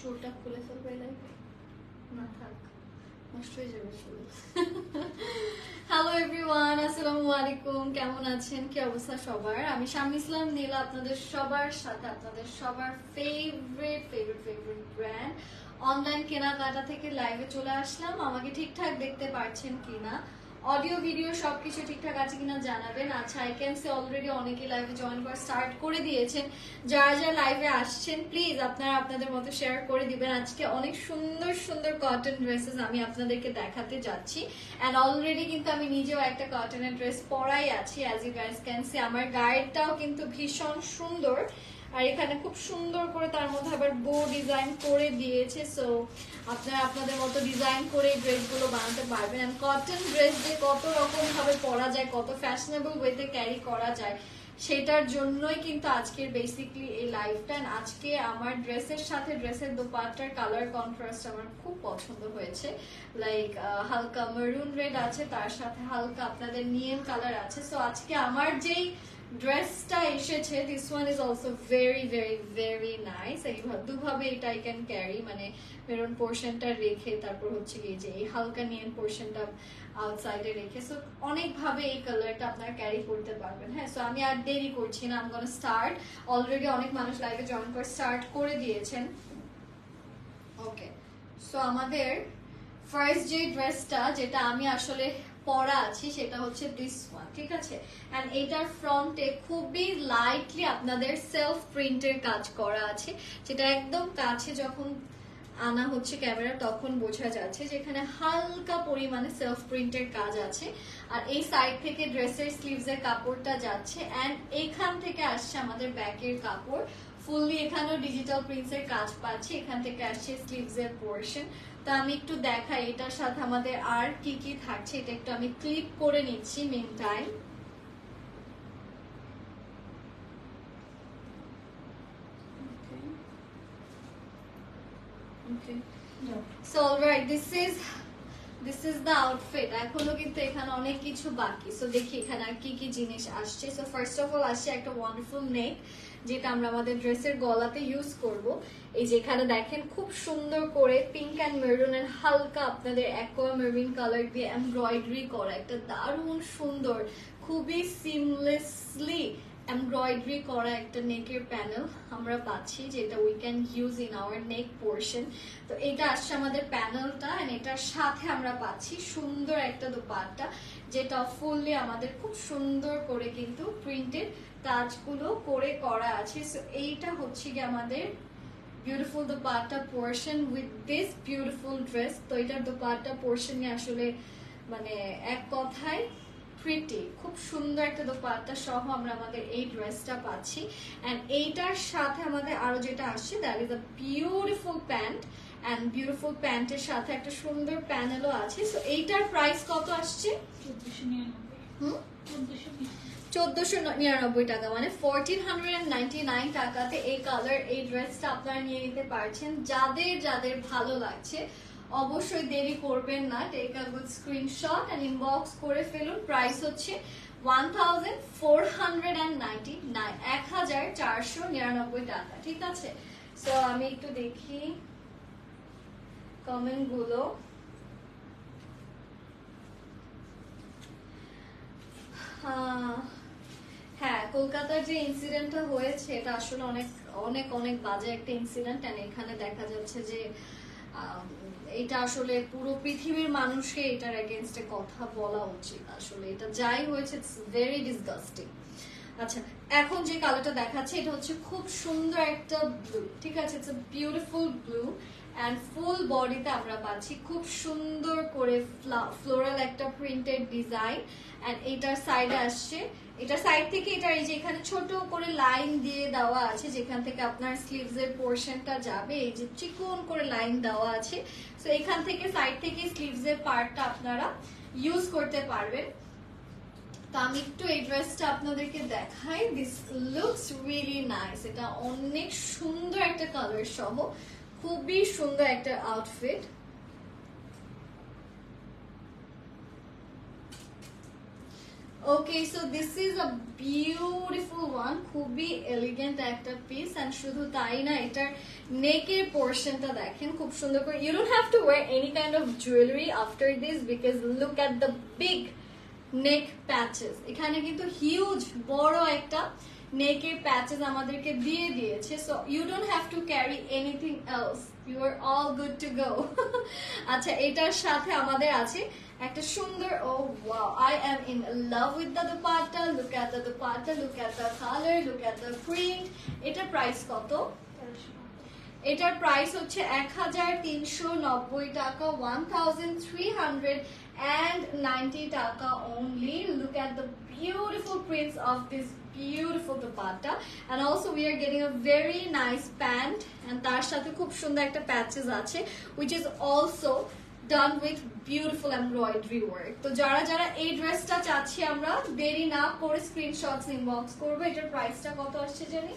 চোরটা খুলে ফেলবে লাইফে না থাক হয়ে হ্যালো এভরিওয়ান আসসালামু আলাইকুম, কেমন আছেন? কি অবস্থা সবার? আমি শাম ইসলাম, নীলা আপনাদের সবার সাথে, আপনাদের সবার favourite favourite favourite brand online কেনাকাটা থেকে লাইভে চলে আসলাম। আমাকে ঠিকঠাক দেখতে পারছেন কিনা? অডিও, ভিডিও সবকিছু ঠিকঠাক আছে কিনা জানাবেন। আচ্ছা আই ক্যান সে অলরেডি অনেকে লাইভে জয়েন করা স্টার্ট করে দিয়েছেন। যারা যারা লাইভে আসছেন প্লিজ আপনারা আপনাদের মতো শেয়ার করে দিবেন। আজকে অনেক সুন্দর সুন্দর কটন ড্রেসেস আমি আপনাদেরকে দেখাতে যাচ্ছি। অ্যান্ড অলরেডি কিন্তু আমি নিজেও একটা কটনের ড্রেস পরাই আছি as you guys can see আমার গায়েরটাও কিন্তু ভীষণ সুন্দর। আর এখানে খুব সুন্দর করে তার মধ্যে আবার বো ডিজাইন করে দিয়েছে সো আপনারা আপনাদের মতো ডিজাইন করে এই ড্রেসগুলো বানাতে পারবেন। এন্ড কটন ড্রেস দিয়ে কত রকমভাবে পরা যায়, কত ফ্যাশনেবল ওয়েতে ক্যারি করা যায়, সেটার জন্যই কিন্তু আজকের বেসিকলি এই লাইফটা আজকে আমার ড্রেসের সাথে ড্রেসের দোপাট্টার কালার কন্ট্রাস্ট আমার খুব পছন্দ হয়েছে। লাইক হালকা মেরুন রেড আছে, তার সাথে হালকা আপনাদের নিয়েম কালার আছে। সো আজকে আমার যেই ড্রেসটা এসেছে this one is also very very very nice এইভাবে দুভাবে এটা আই ক্যান ক্যারি মানে মেরুন পোর্শনটা রেখে, তারপর হচ্ছে কি যে এই হালকা নিয়ন পোর্শনটা আউটসাইডে রেখে সো অনেকভাবে এই কালারটা আপনারা ক্যারি করতে পারবেন। হ্যাঁ সো আমি আর দেরি করছি না আমি স্টার্ট অলরেডি অনেক মানুষ লাইভে জয়েন করে স্টার্ট করে দিয়েছেন। ওকে সো আমাদের ফার্স্ট যে ড্রেসটা যেটা আমি আসলে পরা আছি সেটা হচ্ছে দিস ওয়ান ঠিক আছে? এন্ড এটার ফ্রন্টে খুবই লাইটলি আপনাদের সেলফ প্রিন্টের কাজ করা আছে। যেটা একদম কাছে যখন আনা হচ্ছে ক্যামেরা তখন বোঝা যাচ্ছে যে এখানে হালকা পরিমাণে সেলফ প্রিন্টের কাজ আছে। আর এই সাইড থেকে ড্রেসের স্লিভস এর কাপড়টা যাচ্ছে এন্ড এখান থেকে আসছে আমাদের ব্যাকের কাপড়। ফুললি এখানেও ডিজিটাল প্রিন্টস এর কাজ পাচ্ছি, এখান থেকে আসছে স্লিভস এর পোর্শন তো আমি একটু দেখাই, এটার সাথে আমাদের আর কি কি থাকছে, এটা একটু আমি ক্লিক করে নিচ্ছি মেন টাইম. এখনও কিন্তু এখানে অনেক কিছু বাকি। দেখি এখানে আর কি কি জিনিস আসছে। ফার্স্ট অফ অল আসছে একটা ওয়ান্ডারফুল নেক যেটা আমরা আমাদের ড্রেসের গলাতে ইউজ করব। এই যে এখানে দেখেন খুব সুন্দর করে পিঙ্ক অ্যান্ড মেরুন এন্ড হালকা আপনাদের অ্যাকোয়া মেরুন কালার দিয়ে এমব্রয়ডারি করা। একটা দারুণ সুন্দর, খুবই সিমলেসলি এমব্রয়ডারি করা একটা নেকের প্যানেল আমরা পাচ্ছি, যেটা we can use in our neck portion তো এটা আসছে আমাদের প্যানেলটা এন্ড এটার সাথে আমরা পাচ্ছি সুন্দর একটা দোপাট্টা, যেটা ফুললি আমাদের খুব সুন্দর করে কিন্তু প্রিন্টেড কাজগুলো করে করা আছে। সো এইটা হচ্ছে কি আমাদের beautiful dupatta portion with this beautiful dress তো এটার দোপাট্টা পোর্শনে আসলে মানে এক কথায় প্রিটি খুব সুন্দর একটা দোপাট্টা সহ আমরা আমাদের এই ড্রেসটা পাচ্ছি। এন্ড এইটার সাথে আমাদের আরও যেটা আসছে that is a beautiful pant and beautiful প্যান্টের সাথে একটা সুন্দর প্যানেলও আছে। সো এইটার প্রাইস কত আসছে? হুম? চোদ্দশো নিরানব্বই। টাকা মানে fourteen hundred and ninety nine টাকাতে এই কালার এই ড্রেসটা আপনারা নিয়ে নিতে পারছেন। যাদের যাদের ভালো লাগছে অবশ্যই দেরি করবেন না। Take a good screenshot and inbox করে ফেলুন। প্রাইস হচ্ছে one thousand four hundred and ninety nine এক হাজার চারশো নিরানব্বই টাকা। ঠিক আছে? সো আমি একটু দেখি কমেন্টগুলো। হ্যাঁ কলকাতার যে ইনসিডেন্টটা হয়েছে, এটা আসলে অনেক অনেক অনেক বাজে একটা ইনসিডেন্ট এখানে দেখা যাচ্ছে যে এটা আসলে পুরো পৃথিবীর মানুষকে এটার এগেনস্টে কথা বলা উচিত আসলে। এটা যাই হয়েছে ইটস ভেরি ডিসগাস্টিং আচ্ছা এখন যে কালারটা দেখাচ্ছে, এটা হচ্ছে খুব সুন্দর একটা ব্লু ঠিক আছে? It's beautiful blue and full বডিতে আমরা পাচ্ছি খুব সুন্দর করে ফ্লোরাল একটা প্রিন্টেড ডিজাইন অ্যান্ড এটার সাইডে আসছে। এটা সাইড থেকে এটা এই যে এখানে ছোট করে লাইন দিয়ে দেওয়া আছে, যেখান থেকে আপনার স্লিভস এর পোর্শনটা যাবে, এই যে চিকন করে লাইন দেওয়া আছে। সো এখান থেকে সাইড থেকে স্লিভস এর পার্টটা আপনারা ইউজ করতে পারবেন। তো আমি একটু এই ড্রেসটা আপনাদেরকে দেখাই। দিস লুকস রিয়েলি নাইস এটা অনেক সুন্দর একটা কালার সহ। খুবই সুন্দর একটা outfit okay so this is a beautiful one খুবই এলিগেন্ট একটা পিস এন্ড শুধু তাই না, এটার নেকের পোর্শনটা দেখেন, খুব সুন্দর করে। You don't have to wear any kind of jewellery after this because look at the big neck patches এখানে কিন্তু হিউজ বড় একটা নেকের প্যাচেস আমাদেরকে দিয়ে দিয়েছে so you don't have to carry anything else you are all good to go আচ্ছা এটার সাথে আমাদের আছে একটা সুন্দর ও wow I am in love with the dupatta look at the dupatta look at the colour look at the print এটার price কত? এটার প্রাইস হচ্ছে এক হাজার তিনশো নব্বই টাকা one thousand three hundred and ninety টাকা only. Look at the beautiful prints of this beautiful dupatta. And also we are getting a very nice pant. And তার সাথে খুব সুন্দর একটা প্যাচেস আছে, which is also done with beautiful embroidery work. তো যারা যারা এই ড্রেসটা চাচ্ছি আমরা, দেরি না করে স্ক্রিনশটস ইনবক্স করব। এটার প্রাইসটা কত আসছে জানি?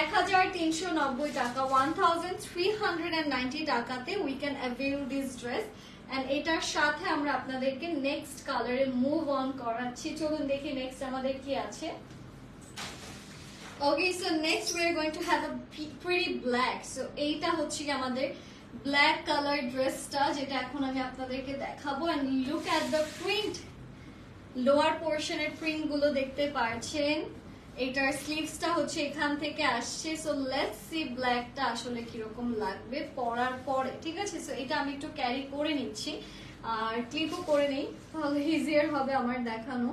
এক হাজার তিনশো নব্বই টাকা। One thousand three hundred and ninety টাকাতে we can avail this dress and এটার সাথে আমরা আপনাদেরকে নেক্সট কালারে মুভ অন করাচ্ছি। চলুন দেখি নেক্সট আমাদের কি আছে। Okay so next we are going to have a pretty black so এইটা হচ্ছে কি আমাদের ব্ল্যাক কালার ড্রেসটা যেটা এখন আমি আপনাদেরকে দেখাবো। And look at the print lower পোর্শনের প্রিন্টগুলো দেখতে পাচ্ছেন এটার স্লিভসটা হচ্ছে এখান থেকে আসছে। সো লেটস সি ব্ল্যাকটা আসলে কীরকম লাগবে পরার পরে, ঠিক আছে? সো এটা আমি একটু ক্যারি করে নিচ্ছি। আর ক্লিপও করে নেই, তাহলে ইজিয়ার হবে আমার দেখানো।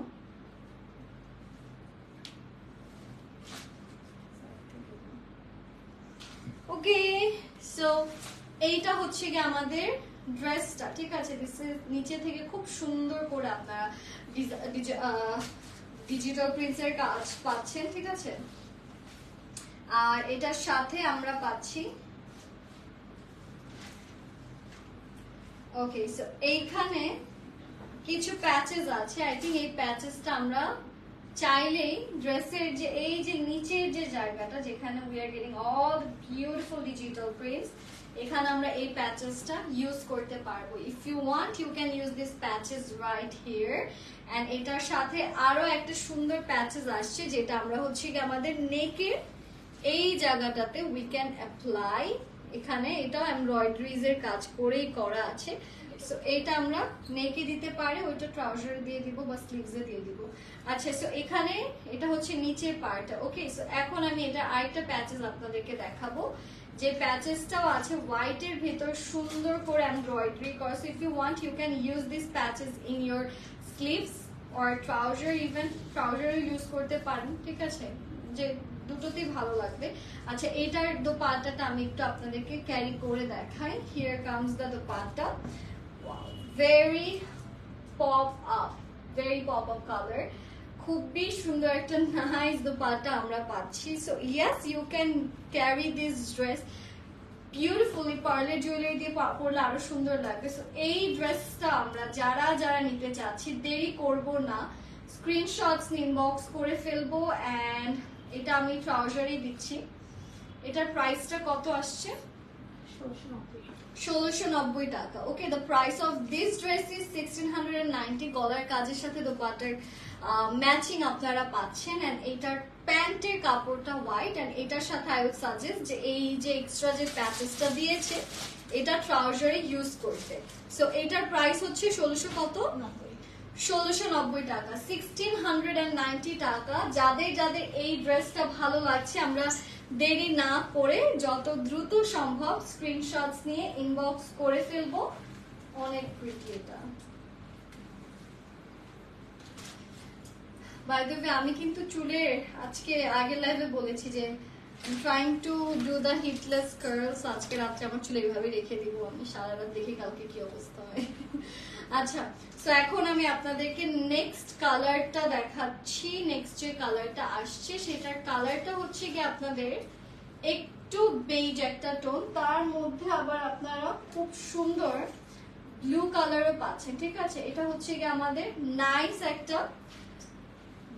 ওকে সো এইটা হচ্ছে কি আমাদের ড্রেসটা ঠিক আছে? নিচে থেকে খুব সুন্দর করে আপনারা ডিজিটাল প্রিন্টসের কাজ পাচ্ছেন, ঠিক আছে? আর এটার সাথে আমরা পাচ্ছি ওকে সো এইখানে কিছু প্যাচেস আছে। আই থিঙ্ক এই প্যাচেসটা আমরা চাইলেই ড্রেসের যে, এই যে নিচের যে জায়গাটা যেখানে we are getting all beautiful digital prints এখানে আমরা এই প্যাচেসটা ইউজ করতে পারব। If you want you can use this patches right here and এটার সাথে আরও একটা সুন্দর প্যাচেস আসছে, যেটা আমরা হচ্ছে কি আমাদের নেকের এই জায়গাটাতে উই ক্যান অ্যাপ্লাই এখানে এটা এমব্রয়ডারিজ এর কাজ করেই করা আছে। সো এটা আমরা নেকে দিতে পারি, ওইটা ট্রাউজারে দিয়ে দিব বা স্লিভসে দিয়ে দিব। আচ্ছা সো এখানে এটা হচ্ছে নিচের পার্ট ওকে সো এখন আমি এটা আরেকটা প্যাচেস আপনাদেরকে দেখাবো। যে প্যাচেসটাও আছে হোয়াইট এর ভেতর সুন্দর করে এমব্রয়ডারি করা। So if you want you can use this patches in your sleeves or trouser even ট্রাউজারও use করতে পারেন, ঠিক আছে? যে দুটোতেই ভালো লাগবে। আচ্ছা এটার দোপাট্টাটা আমি একটু আপনাদেরকে ক্যারি করে দেখাই। Here comes the dupatta. Very pop up very pop up colour খুবই সুন্দর একটা নাইস দোপাট্টা আমরা পাচ্ছি। So yes you can carry this dress beautifully পার্লের জুয়েলারি দিয়ে পরলে আরও সুন্দর লাগবে। সো এই ড্রেসটা আমরা যারা যারা নিতে চাচ্ছি, দেরি করব না। স্ক্রিনশটস ইনবক্স করে ফেলব অ্যান্ড এটা আমি ট্রাউজারই দিচ্ছি। এটার প্রাইসটা কত আসছে? ষোলোশো নব্বই টাকা। Okay the price of this dress is sixteen hundred ninety গলার কাজের সাথে দোপাটার ম্যাচিং আপনারা পাচ্ছেন অ্যান্ড এটার প্যান্টের কাপড়টা হোয়াইট অ্যান্ড এটার সাথে আই উড সাজেস্ট যে এই যে এক্সট্রা যে প্যাচেসটা দিয়েছে এটা ট্রাউজারে ইউজ করতে। সো এটার প্রাইস হচ্ছে ষোলোশো কত? ষোলোশো নব্বই টাকা। সিক্সটিন হান্ড্রেড অ্যান্ড নাইনটি টাকা। যাদের যাদের এই ড্রেসটা ভালো লাগছে আমরা দেরি না করে যত দ্রুত সম্ভব স্ক্রিনশটস নিয়ে ইনবক্স করে ফেলব। অনেক প্রিটি এটা। বাই দ্য আমি কিন্তু চুলের আজকে আগের লাইভে বলেছি যে trying to do the heatless curls আজকে রাত্রে আমার চুলে এইভাবে রেখে দিব। আমি সারা রাত দেখি কালকে কি অবস্থা হয়। আচ্ছা সো এখন আমি আপনাদেরকে নেক্সট কালারটা দেখাচ্ছি। নেক্সট যে কালারটা আসছে, সেটার কালারটা হচ্ছে কি আপনাদের একটু বেজ একটা টোন তার মধ্যে আবার আপনারা খুব সুন্দর ব্লু কালারও পাচ্ছেন, ঠিক আছে? এটা হচ্ছে কি আমাদের নাইস একটা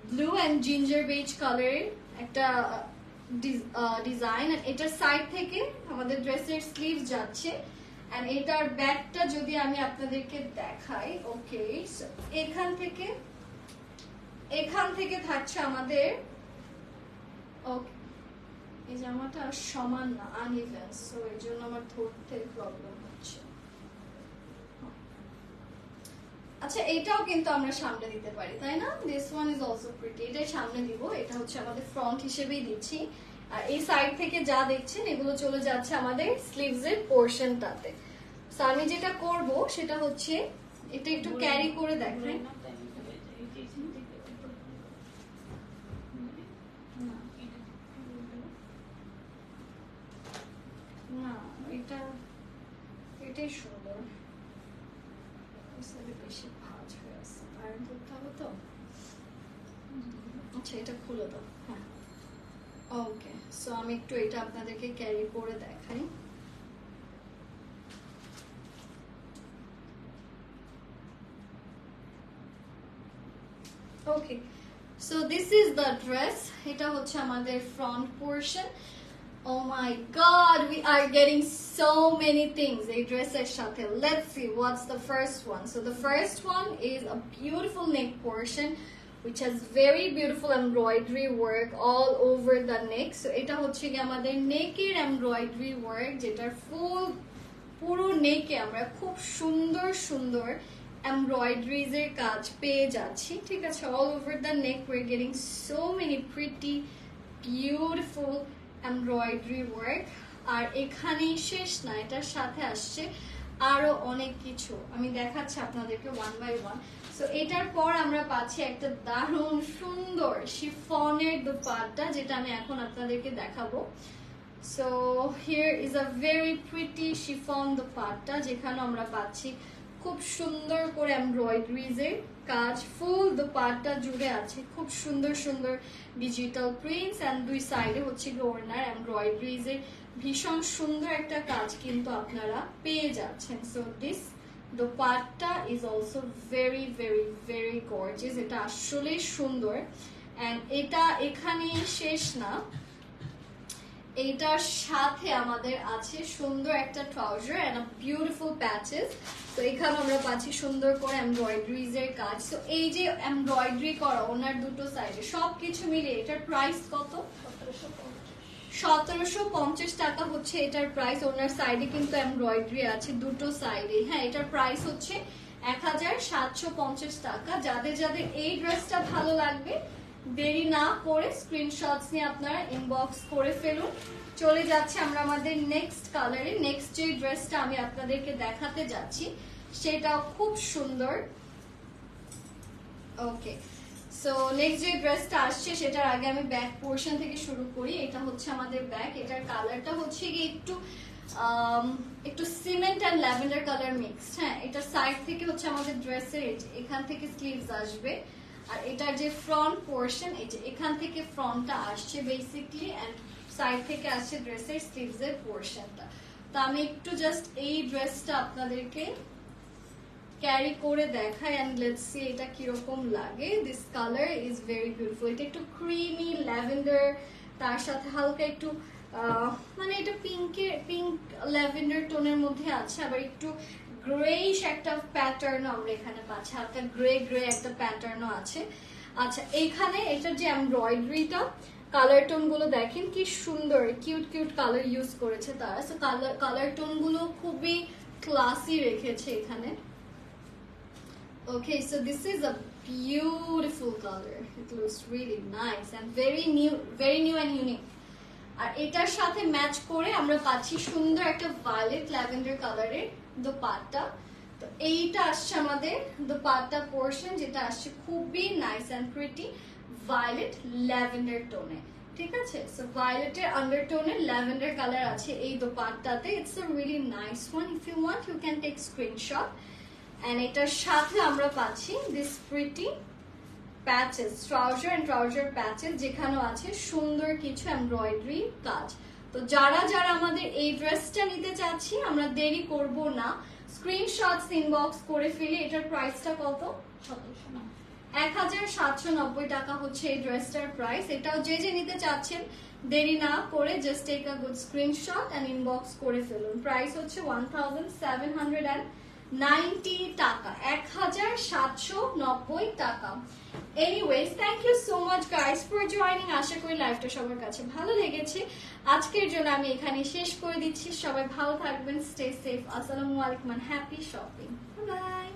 ব্লু অ্যান্ড জিঞ্জার বেজ কালারের একটা ডিজাইন এটার সাইড থেকে আমাদের ড্রেসের স্লিভ যাচ্ছে এন্ড এটার ব্যাকটা যদি আমি আপনাদেরকে দেখাই ওকে এখান থেকে এখান থেকে থাকছে আমাদের ওকে এই জামাটা সমান না আনইভেন সো এর জন্য আমার ধরতে প্রবলেম হচ্ছে আচ্ছা এটাও কিন্তু আমরা সামনে দিতে পারি তাই না? This one is also pretty এটাই সামনে দিব এটা হচ্ছে আমাদের ফ্রন্ট হিসেবেই দিচ্ছি। আর এই সাইড থেকে যা দেখছেন এগুলো চলে যাচ্ছে আমাদের স্লিভস এর পোর্শনটাতে আমি যেটা করব সেটা হচ্ছে এটা একটু ক্যারি করে দেখাই না এটা এটাই সুন্দর। এ বেশি ভাঁজ হয়ে আয়রন করতে হবে তো আচ্ছা এটা খুলে দাও হ্যাঁ। ওকে সো আমি একটু এটা আপনাদেরকে ক্যারি করে দেখাই। Okay so this is the dress এটা হচ্ছে আমাদের front portion Oh my god, we are getting so many things. এই ড্রেসের সাথে let's see what's the first one. So the first one is a beautiful neck portion which has very beautiful embroidery work all over the neck. So এটা হচ্ছে কি আমাদের নেকের embroidery work যেটার ফুল পুরো নেকে আমরা খুব সুন্দর সুন্দর এমব্রয়ডারিজ এর কাজ পেয়ে যাচ্ছি ঠিক আছে all over the neck we're getting so many pretty beautiful embroidery work. আর এখানেই শেষ না, এটার সাথে আসছে আরও অনেক কিছু। আমি দেখাচ্ছি আপনাদেরকে ওয়ান বাই ওয়ান সো এটার পর আমরা পাচ্ছি একটা দারুণ সুন্দর শিফনের দোপাট্টা যেটা আমি এখন আপনাদেরকে দেখাবো। So here is a very pretty chiffon dupatta যেখানে আমরা পাচ্ছি খুব সুন্দর করে এমব্রয়ডারিজের কাজ, ফুল দোপাট্টা জুড়ে আছে। খুব সুন্দর সুন্দর ডিজিটাল প্রিন্টস এন্ড দুই সাইডে হচ্ছে ওড়নার এমব্রয়ডারিজ। এর ভীষণ সুন্দর একটা কাজ কিন্তু আপনারা পেয়ে যাচ্ছেন। So this dupatta is also very very very gorgeous এটা আসলেই সুন্দর। এন্ড এটা এখানে শেষ না। এইটার সাথে আমাদের আছে সুন্দর একটা ট্রাউজার এন্ড বিউটিফুল প্যাচেস তো এখানে আমরা পাচ্ছি সুন্দর করে এমব্রয়ডারিজ এর কাজ। তো এই যে এমব্রয়ডারি করা, ওনার দুটো সাইডে সবকিছু মিলে এটার প্রাইস কত? সতেরোশো পঞ্চাশ টাকা হচ্ছে এটার প্রাইস ওনার সাইডে কিন্তু এমব্রয়ডারি আছে দুটো সাইডে হ্যাঁ এটার প্রাইস হচ্ছে এক হাজার সাতশো পঞ্চাশ টাকা। যাদের যাদের এই ড্রেসটা ভালো লাগবে দেরি না করে স্ক্রিনশটস নিয়ে আপনারা ইনবক্স করে ফেলুন। চলে যাচ্ছে আমরা আমাদের নেক্সট কালারে নেক্সট যে ড্রেসটা আমি আপনাদেরকে দেখাতে যাচ্ছি, সেটাও খুব সুন্দর। ওকে সো নেক্সট যে ড্রেসটা আসছে, সেটার আগে আমি ব্যাক পোর্শন থেকে শুরু করি। এটা হচ্ছে আমাদের ব্যাক এটার কালারটা হচ্ছে কি একটু একটু cement and lavender colour mixed হ্যাঁ এটা সাইড থেকে হচ্ছে আমাদের ড্রেসের এখান থেকে স্লিভস আসবে। আর এটার যে ফ্রন্ট পোর্শন এই এখান থেকে ফ্রন্টটা আসছে বেসিকলি এন্ড সাইড থেকে আসছে ড্রেসের স্লিভস এর পোর্শনটা তো আমি একটু জাস্ট এই ড্রেসটা আপনাদেরকে ক্যারি করে দেখাই এন্ড লেটস সি এটা কীরকম লাগে। This colour is very beautiful এটা একটু ক্রিমি ল্যাভেন্ডার তার সাথে হালকা একটু মানে এটা পিঙ্কের পিঙ্ক ল্যাভেন্ডার টোনের মধ্যে আছে, আবার একটু গ্রেইশ একটা প্যাটার্নও আমরা এখানে পাচ্ছি হালকা গ্রে গ্রে একটা প্যাটার্নও আছে আচ্ছা এখানে এটার যে এমব্রয়ডারিটা কালার টোনগুলো দেখেন কি সুন্দর কিউট কিউট কালার ইউজ করেছে তারা সো কালার কালার টোনগুলো খুবই ক্লাসি রেখেছে এখানে Okay, so this is a beautiful color. It looks really nice and very new, very new and unique. আর এটার সাথে ম্যাচ করে আমরা পাচ্ছি সুন্দর একটা ভায়োলেট ল্যাভেন্ডার কালারের দোপাট্টা। তো এইটা আসছে আমাদের দোপাট্টা পোর্শন যেটা আসছে খুবই nice and pretty violet lavender টোনে ঠিক আছে? সো ভায়োলেটের আন্ডারটোনে ল্যাভেন্ডার কালার আছে এই দোপাট্টাতে। It's a really nice one if you want you can take screenshot and এটার সাথে আমরা পাচ্ছি this pretty patches trouser and trouser patches যেখানেও আছে সুন্দর কিছু এমব্রয়ডারি কাজ। তো যারা যারা আমাদের এই ড্রেসটা নিতে চাচ্ছি, আমরা দেরি করব না। স্ক্রিনশটস ইনবক্স করে ফেলি এটার প্রাইসটা কত? এক হাজার সাতশো নব্বই টাকা হচ্ছে এই ড্রেসটার প্রাইস এটাও যে যে নিতে চাচ্ছেন, দেরি না করে just take a good screenshot and inbox করে ফেলুন। প্রাইস হচ্ছে one thousand seven hundred and ninety টাকা, এক হাজার সাতশো নব্বই টাকা। Thank you so much guys আশা করি সবার কাছে ভালো লেগেছে। আজকের জন্য আমি এখানে শেষ করে দিচ্ছি। সবাই ভালো থাকবেন স্টে সেফ আসসালামু হ্যাপি শপিং বাই